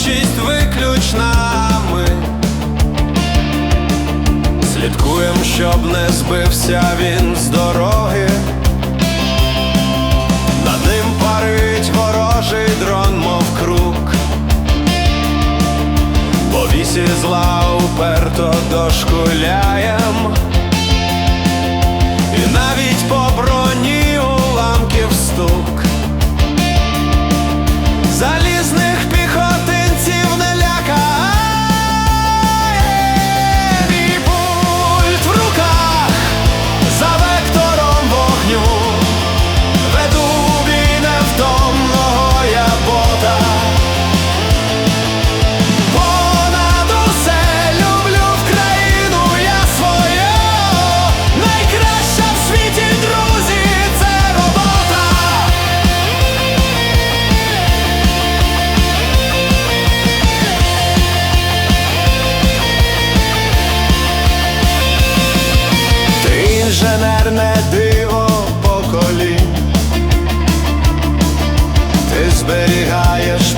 творчість виключна ми. Слідкуєм, щоб не збився він з дороги, над ним парить ворожий дрон, мов круг, по вісі зла уперто дошкуля.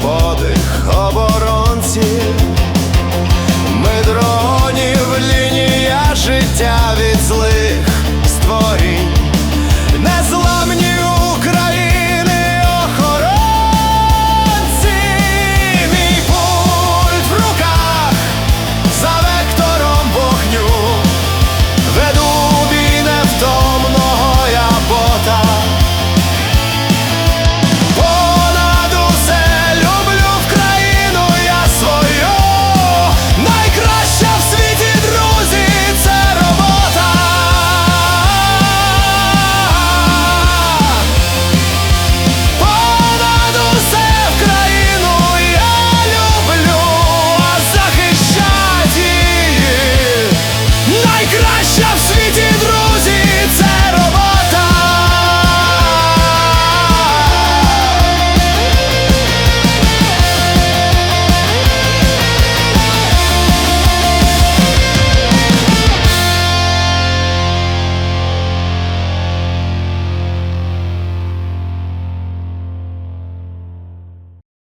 подих оборон.